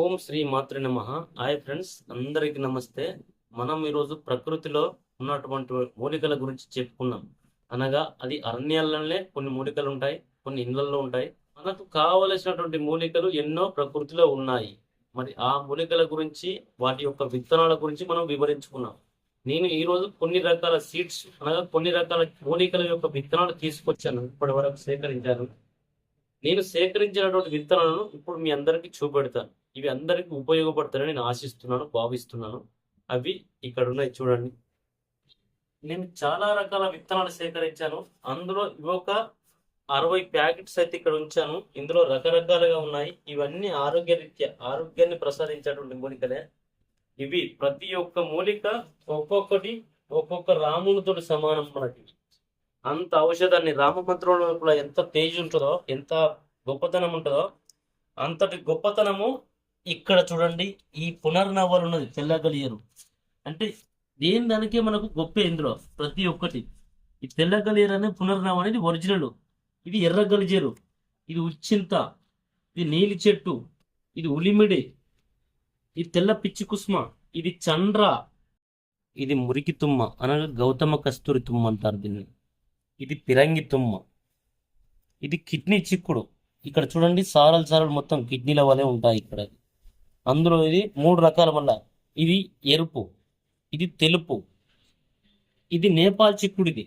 ఓం శ్రీ మాతృ నమ. Hi friends అందరికీ నమస్తే. మనం ఈరోజు ప్రకృతిలో ఉన్నటువంటి మూలికల గురించి చెప్పుకున్నాం అనగా అది అరణ్యాలలోనే కొన్ని మూలికలు ఉంటాయి కొన్ని ఇండ్లలో ఉంటాయి. మనకు కావలసినటువంటి మూలికలు ఎన్నో ప్రకృతిలో ఉన్నాయి. మరి ఆ మూలికల గురించి వాటి యొక్క విత్తనాల గురించి మనం వివరించుకున్నాం నేను ఈరోజు కొన్ని రకాల సీడ్స్ అనగా కొన్ని రకాల మూలికల యొక్క విత్తనాలు తీసుకొచ్చాను. ఇప్పటి వరకు సేకరించాను. నేను సేకరించినటువంటి విత్తనాలను ఇప్పుడు మీ అందరికీ చూపెడతాను. ఇవి అందరికీ ఉపయోగపడతాయని నేను ఆశిస్తున్నాను భావిస్తున్నాను. అవి ఇక్కడ ఉన్నాయి చూడండి. నేను చాలా రకాల విత్తనాలు సేకరించాను. అందులో ఒక అరవై ప్యాకెట్స్ అయితే ఇక్కడ ఉంచాను. ఇందులో రకరకాలుగా ఉన్నాయి. ఇవన్నీ ఆరోగ్య రీత్యా ఆరోగ్యాన్ని ప్రసాదించేటువంటి మూలికలే. ఇవి ప్రతి ఒక్క మూలిక ఒక్కొక్కటి ఒక్కొక్క రామునితో సమానం మనకి. అంత ఔషధాన్ని రామమంత్రంలో కూడా ఎంత తేజ్ ఉంటుందో ఎంత గొప్పతనం ఉంటుందో అంతటి గొప్పతనము ఇక్కడ చూడండి ఈ పునర్నవ్వలు ఉన్నది తెల్లగలియరు. అంటే దేని దానికే మనకు గొప్ప ఇందులో ప్రతి ఒక్కటి. ఈ తెల్లగలియరు అనే పునర్నవ అనేది ఒరిజినల్. ఇది ఎర్ర గలిజేరు ఇది ఉచ్చింత. ఇది నీలి చెట్టు. ఇది ఉలిమిడి. ఇది తెల్ల పిచ్చి కుస్మ. ఇది చండ్ర ఇది మురికి తుమ్మ. అనగా గౌతమ కస్తూరి తుమ్మ అంటారు దీన్ని. ఇది పిరంగి తుమ్మ. ఇది కిడ్నీ చిక్కుడు. ఇక్కడ చూడండి సారలు సారలు మొత్తం కిడ్నీల వలె ఉంటాయి ఇక్కడ అందులో ఇది మూడు రకాల మళ్ళా ఇది ఎరుపు ఇది తెలుపు ఇది నేపాల్ చిక్కుడిది.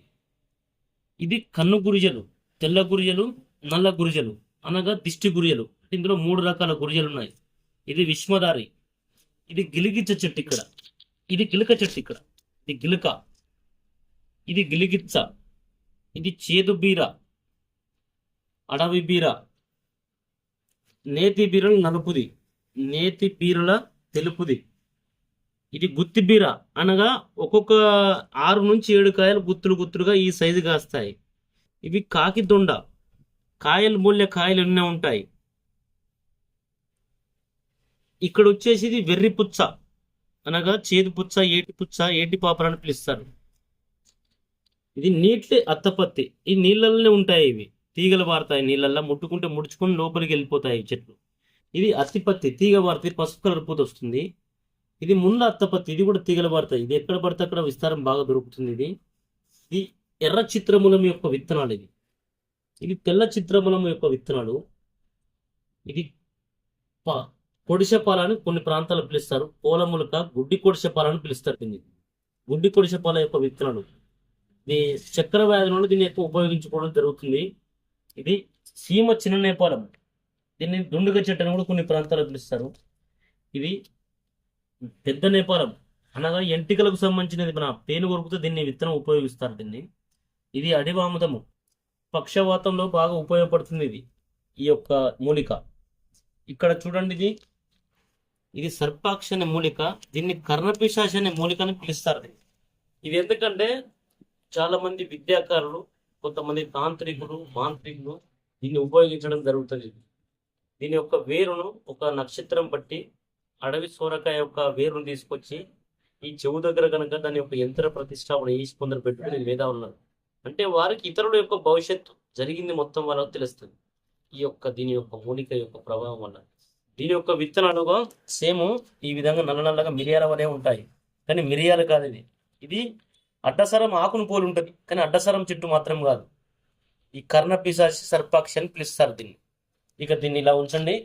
ఇది కన్ను గురిజలు తెల్ల గురిజలు నల్ల గురిజలు అనగా దిష్టి గురిజలు. ఇందులో మూడు రకాల గురిజలు ఉన్నాయి. ఇది విశ్వదారి ఇది గిలిగిచ్చ చెట్టు ఇక్కడ. ఇది గిలక చెట్టు ఇక్కడ. ఇది గిలక. ఇది గిలిగిచ్చ. ఇది చేదు బీర అడవి బీర నేతి బీరలు నలుపుది. నేతి బీరల తెలుపుది. ఇది గుత్తి బీర అనగా ఒక్కొక్క ఆరు నుంచి ఏడు కాయలు గుత్తులు గుత్తులుగా ఈ సైజు కాస్తాయి. ఇవి కాకి దొండ కాయలు మూల్య కాయలు ఎన్నో ఉంటాయి. ఇక్కడ వచ్చేసి ఇది వెర్రి పుచ్చ అనగా చేదు పుచ్చ ఏటి పుచ్చ ఏటి పాపర అని పిలుస్తారు. ఇది నీటి అత్తపత్తి. ఈ నీళ్ళల్లోనే ఉంటాయి ఇవి. తీగలు పారుతాయి నీళ్ళల్లో ముట్టుకుంటే ముడుచుకొని లోపలికి వెళ్ళిపోతాయి చెట్లు. ఇది అత్తిపత్తి తీగ పారుతుంది పసుపు కలర్ పూత వస్తుంది. ఇది ముందు అత్తపత్తి ఇది కూడా తీగలు పారుతాయి ఇది ఎక్కడ పడితే అక్కడ విస్తారం బాగా దొరుకుతుంది ఇది. ఇది ఎర్ర చిత్రమూలం యొక్క విత్తనాలు ఇది ఇది తెల్ల చిత్రమూలం యొక్క విత్తనాలు. ఇది ప కొడిసెపాల అని కొన్ని ప్రాంతాలు పిలుస్తారు. పూలములక గుడ్డి కొడిసెపాల అని పిలుస్తారు దీన్ని. గుడ్డి కొడిసెపాల యొక్క విత్తనాలు. ఇది చక్కెర వ్యాధులను దీన్ని ఎక్కువ ఉపయోగించుకోవడం జరుగుతుంది. ఇది సీమ చిన్న నేపాలం. దీన్ని దుండుగ చెట్టు అని కూడా కొన్ని ప్రాంతాల్లో పిలుస్తారు. ఇది పెద్ద నేపాలం. అనగా ఎంటికలకు సంబంధించినది. మన పేను కొరుకుతో దీన్ని విత్తనం ఉపయోగిస్తారు దీన్ని. ఇది అడివాముదము పక్షవాతంలో బాగా ఉపయోగపడుతుంది ఇది. ఈ యొక్క మూలిక. ఇక్కడ చూడండి ఇది. ఇది సర్పాక్ష అనే మూలిక. దీన్ని కర్ణపిశాష అనే మూలిక అని పిలుస్తారు. ఇది ఎందుకంటే చాలా మంది విద్యాకారులు కొంతమంది తాంత్రికులు మాంత్రికులు దీన్ని ఉపయోగించడం జరుగుతుంది. దీని యొక్క వేరును ఒక నక్షత్రం బట్టి అడవి సోరకాయ యొక్క వేరును తీసుకొచ్చి ఈ చెవు దగ్గర కనుక దాని యొక్క యంత్ర ప్రతిష్టాపన ఈ కొందరు పెట్టుకుని వేదా ఉన్నారు. అంటే వారికి ఇతరుల యొక్క భవిష్యత్తు జరిగింది మొత్తం వాళ్ళకు తెలుస్తుంది. ఈ యొక్క దీని యొక్క మూలిక యొక్క ప్రభావం వల్ల. దీని యొక్క విత్తనాలుగా సేమ్ ఈ విధంగా నల్ల నల్లగా మిరియాల వలె ఉంటాయి. కానీ మిరియాలు కాదు ఇది. ఇది అడ్డసరం ఆకును పోలి ఉంటుంది కానీ అడ్డసరం చెట్టు మాత్రం కాదు. ఈ కర్ణ పిశాచి సర్పాక్షి అని పిలుస్తారు దీన్ని. ఇక దీన్ని ఇలా ఉంచండి.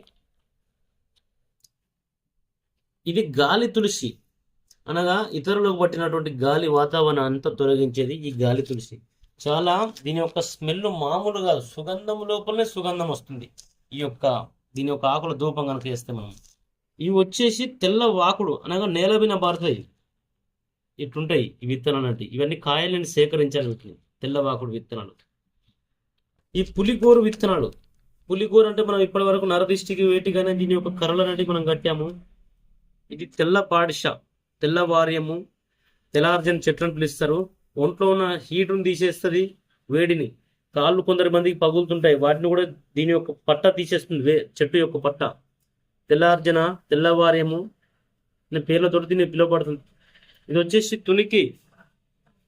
ఇది గాలి తులసి. అనగా ఇతరులకు పట్టినటువంటి గాలి వాతావరణం అంతా తొలగించేది ఈ గాలి తులసి. చాలా దీని యొక్క స్మెల్ మామూలు కాదు సుగంధం లోపలనే సుగంధం వస్తుంది. ఈ యొక్క దీని యొక్క ఆకుల ధూపం కనుక చేస్తే మనం. ఇవి వచ్చేసి తెల్ల వాకుడు అనగా నేల మీద పారుతాయి ఇట్లుంటాయి ఈ విత్తనాలు అంటే. ఇవన్నీ కాయలను సేకరించాలి వీటిని తెల్లవాకుడు విత్తనాలు. ఈ పులిగోరు విత్తనాలు పులిగోరు అంటే మనం ఇప్పటి వరకు నరదిష్టికి వేటిగానే దీని యొక్క కర్రలు అనేవి మనం కట్టాము. ఇది తెల్ల పాడిష తెల్లవార్యము తెల్లార్జన చెట్లు అని పిలుస్తారు. ఒంట్లో ఉన్న హీటును తీసేస్తుంది వేడిని. కాళ్ళు కొందరి మందికి పగులుతుంటాయి. వాటిని కూడా దీని యొక్క పట్ట తీసేస్తుంది వే చెట్టు యొక్క పట్ట. తెల్లార్జన తెల్లవార్యము అనే పేర్లతో దీన్ని పిలువబడుతుంది. ఇది వచ్చేసి తునికి.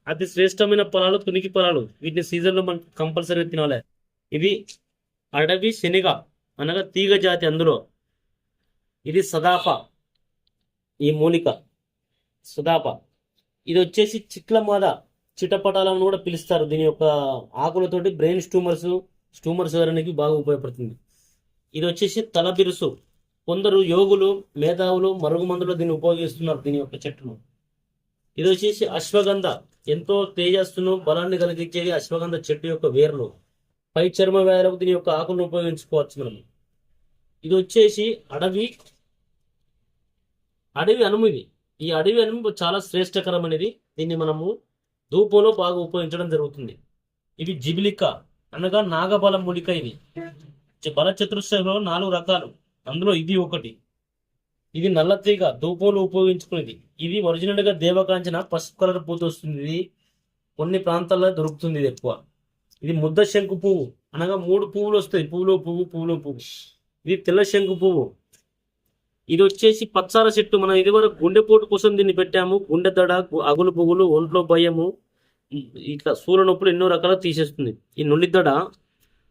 అతి శ్రేష్టమైన పొలాలు తునికి పొలాలు. వీటిని సీజన్లో మనం కంపల్సరీ తినాలి. ఇది అడవి శనిగ అనగా తీగ జాతి అందులో. ఇది సదాప ఈ మూలిక సదాప ఇది వచ్చేసి చిట్లమాద చిటపటాలను కూడా పిలుస్తారు. దీని యొక్క ఆకులతోటి బ్రెయిన్ స్టూమర్స్ స్టూమర్స్ వరకు బాగా ఉపయోగపడుతుంది. ఇది వచ్చేసి తలబిరుసు. కొందరు యోగులు మేధావులు మరుగు మందులు దీన్ని ఉపయోగిస్తున్నారు దీని యొక్క చెట్టును. ఇది వచ్చేసి అశ్వగంధ. ఎంతో తేజస్సును బలాన్ని కలిగించేది అశ్వగంధ చెట్టు యొక్క వేర్లు. పై చర్మ వ్యాధులకు దీని యొక్క ఆకులను ఉపయోగించుకోవచ్చు మనం ఇది వచ్చేసి అడవి. అడవి అనుము ఇది. ఈ అడవి అనుము చాలా శ్రేష్టకరమైనది. దీన్ని మనము ధూపంలో బాగా ఉపయోగించడం జరుగుతుంది. ఇది జిబిలిక అనగా నాగబల మూలిక ఇది. బల చతుర్శ్రంలో నాలుగు రకాలు. అందులో ఇది ఒకటి. ఇది నల్ల తీగ ధూపంలో ఉపయోగించుకునేది. ఇది ఒరిజినల్గా దేవకాంచన పసుపు కలర్ పూత వస్తుంది. కొన్ని ప్రాంతాల్లో దొరుకుతుంది ఇది ఎక్కువ. ఇది ముద్ద శంకు పువ్వు. అనగా మూడు పువ్వులు వస్తాయి. పువ్వులో పువ్వు పువ్వులో పువ్వు. ఇది తెల్ల శంకు పువ్వు. ఇది వచ్చేసి పచ్చార చెట్టు. మనం ఇది వరకు గుండెపోటు కోసం దీన్ని పెట్టాము. గుండె దడ అగులు పువ్వులు ఒంట్లో భయము ఇట్లా సూర్య నొప్పులు ఎన్నో రకాలు తీసేస్తుంది. ఈ నుండి దడ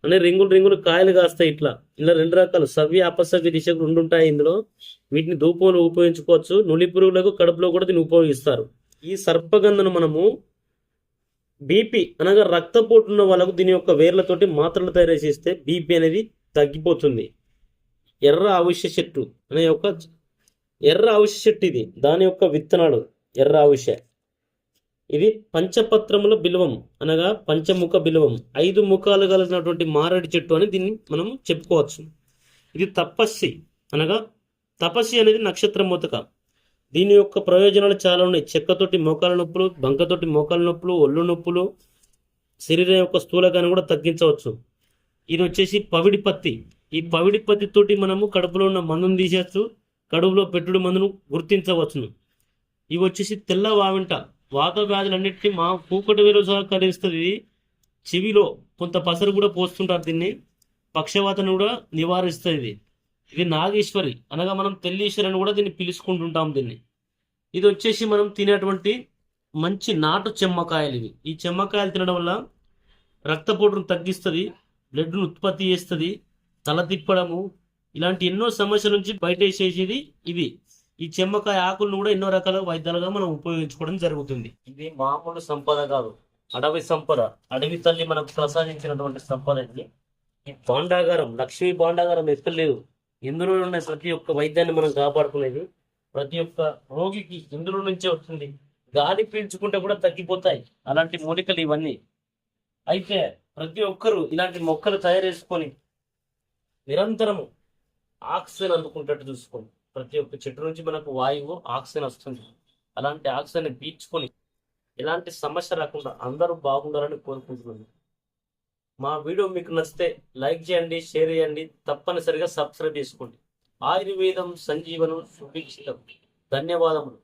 అనే రింగులు రింగులు కాయలు కాస్తాయి ఇట్లా. ఇలా రెండు రకాలు. సవ్య అపసవ్య దిశకు రెండు ఉంటాయి ఇందులో. వీటిని ధూపంలో ఉపయోగించుకోవచ్చు. నులి పురుగులకు కడుపులో కూడా దీన్ని ఉపయోగిస్తారు. ఈ సర్పగంధను మనము బీపీ అనగా రక్తపోటు ఉన్న వాళ్ళకు దీని యొక్క వేర్లతోటి మాత్రలు తయారు చేస్తే బీపీ అనేది తగ్గిపోతుంది. ఎర్ర అవిష్య చెట్టు అనే యొక్క ఎర్ర అవిష్య చెట్టు ఇది. దాని యొక్క విత్తనాలు ఎర్ర అవిష్య ఇది పంచపత్రముల బిల్వం అనగా పంచముఖ బిల్వం ఐదు ముఖాలు కలిగినటువంటి మారడి చెట్టు అని దీన్ని మనం చెప్పుకోవచ్చు. ఇది తపస్సి అనగా తపస్సి అనేది నక్షత్ర మూతక. దీని యొక్క ప్రయోజనాలు చాలా ఉన్నాయి. చెక్కతోటి మోకాల నొప్పులు బంకతోటి మోకాల నొప్పులు ఒళ్ళు నొప్పులు శరీరం యొక్క స్థూలకాన్ని కూడా తగ్గించవచ్చు. ఇది వచ్చేసి పవిడి పత్తి. ఈ పవిడి పత్తితోటి మనము కడుపులో ఉన్న మందును తీసేస్తూ కడుపులో పెట్టుడు మందును గుర్తించవచ్చును. ఇవి వచ్చేసి తెల్ల వావింట వాత వ్యాధులన్నింటినీ మా కూకటి వేలు సహకరిస్తుంది. చెవిలో కొంత పసరు కూడా పోస్తుంటారు దీన్ని. పక్షవాతను కూడా నివారిస్తుంది. ఇది ఇది నాగేశ్వరి అనగా మనం తెల్లీశ్వరి అని కూడా దీన్ని పిలుచుకుంటుంటాం దీన్ని. ఇది వచ్చేసి మనం తినేటువంటి మంచి నాటు చెమ్మకాయలు ఇవి. ఈ చెమ్మకాయలు తినడం వల్ల రక్తపోటును తగ్గిస్తుంది బ్లడ్ను ఉత్పత్తి చేస్తుంది తల తిప్పడము ఇలాంటి ఎన్నో సమస్యల నుంచి బయట వేసేసేది ఇవి. ఈ చెమ్మకాయ ఆకులను కూడా ఎన్నో రకాల వైద్యాలుగా మనం ఉపయోగించుకోవడం జరుగుతుంది. ఇది మామూలు సంపద కాదు. అడవి సంపద. అడవి తల్లి మనకు ప్రసాదించినటువంటి సంపద ఇది. ఈ భాండాగారం లక్ష్మీ భాండాగారం ఎక్కలేదు ఇందులో ఉన్న ప్రతి ఒక్క వైద్యాన్ని మనం కాపాడుకునేది ప్రతి ఒక్క రోగికి ఇందులో నుంచే వస్తుంది. గాలి పీల్చుకుంటే కూడా తగ్గిపోతాయి. అలాంటి మూలికలు ఇవన్నీ. అయితే ప్రతి ఒక్కరూ ఇలాంటి మొక్కలు తయారు చేసుకొని నిరంతరము ఆక్సిజన్ అందుకుంటట్టు చూసుకోండి. ప్రతి ఒక్క చెట్టు నుంచి మనకు వాయువు ఆక్సిజన్ వస్తుంది. అలాంటి ఆక్సిజన్ పీల్చుకొని ఎలాంటి సమస్య రాకుండా అందరూ బాగుండాలని కోరుకుంటున్నాను. మా వీడియో మీకు నచ్చితే లైక్ చేయండి షేర్ చేయండి తప్పనిసరిగా సబ్స్క్రైబ్ చేసుకోండి. ఆయుర్వేదం సంజీవనం సుభిక్షితం. ధన్యవాదములు.